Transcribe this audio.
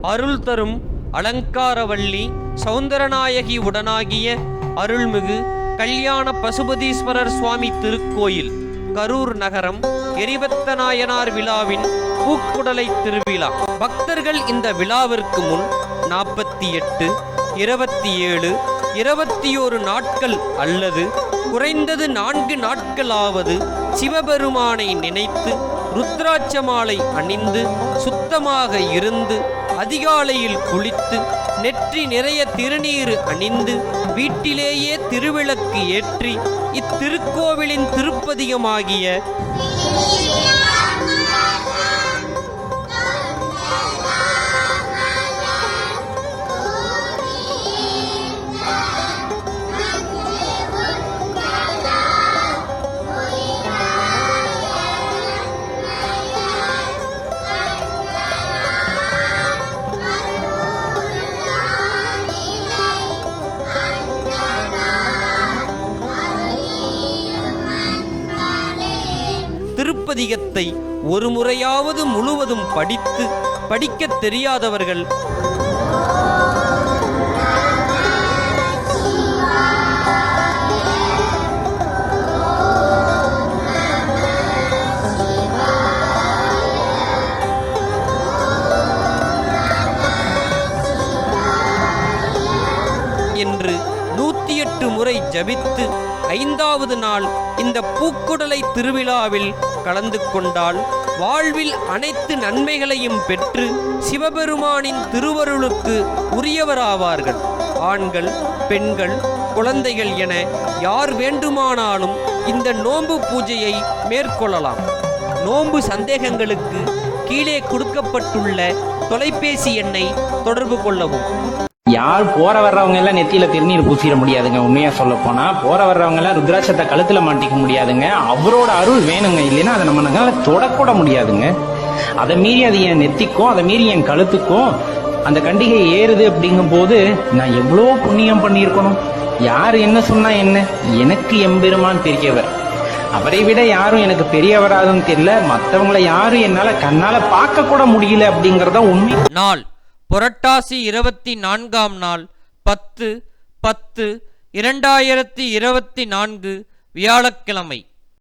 அருள் தரும் அலங்காரவள்ளி சௌந்தரநாயகி உடனாகிய அருள்மிகு கல்யாண பசுபதீஸ்வரர் சுவாமி திருக்கோயில் கரூர் நகரம் எரிபத்த நாயனார் விழாவின் பூக்குடலை திருவிழா. பக்தர்கள் இந்த விழாவிற்கு முன் நாற்பத்தி எட்டு இருபத்தி ஏழு இருபத்தி ஒரு நாட்கள் அல்லது குறைந்தது நான்கு நாட்களாவது சிவபெருமானை நினைத்து ருத்ராட்ச மாலை அணிந்து சுத்தமாக இருந்து அதிகாலையில் குளித்து நெற்றி நிறைய திருநீர் அணிந்து வீட்டிலேயே திருவிளக்கு ஏற்றி இத்திருக்கோவிலின் திருப்பதிகமாகிய திருப்பதிகத்தை ஒரு முறையாவது முழுவதும் படித்து படிக்கத் தெரியாதவர்கள். என்று நூத்தி எட்டு முறை ஜபித்து ஐந்தாவது நாள் இந்த பூக்குடலை திருவிழாவில் கலந்து கொண்டால் வாழ்வில் அனைத்து நன்மைகளையும் பெற்று சிவபெருமானின் திருவருளுக்கு உரியவராவார்கள். ஆண்கள் பெண்கள் குழந்தைகள் என யார் வேண்டுமானாலும் இந்த நோன்பு பூஜையை மேற்கொள்ளலாம். நோன்பு சந்தேகங்களுக்கு கீழே கொடுக்கப்பட்டுள்ள தொலைபேசி எண்ணை தொடர்பு கொள்ளவும். யார் போற வர்றவங்க எல்லாம் நெத்தியில திருநீர் பூசிட முடியாதுங்க. உண்மையா சொல்ல போனா போற வர்றவங்க எல்லாம் ருத்ராட்சத்தை கழுத்துல மாட்டிக்க முடியாதுங்க. அவரோட அருள் வேணுங்க. இல்லைன்னா அதை நம்ம தொடக்கூட முடியாதுங்க. அதை மீறி அது என் நெத்திக்கும் அதை மீறி என் கழுத்துக்கும் அந்த கண்டிகை ஏறுது அப்படிங்கும் போது நான் எவ்வளோ புண்ணியம் பண்ணியிருக்கணும்? யார் என்ன சொன்னா என்ன? எனக்கு எம்பெருமான் பெரியவர். அவரை விட யாரும் எனக்கு பெரியவராதுன்னு தெரியல. மற்றவங்களை யாரும் என்னால கண்ணால பார்க்க கூட முடியல அப்படிங்கறத உண்மை. நாள். புரட்டாசி இருபத்தி நான்காம் நாள் பத்து பத்து இரண்டாயிரத்தி இருபத்தி நான்கு வியாழக்கிழமை.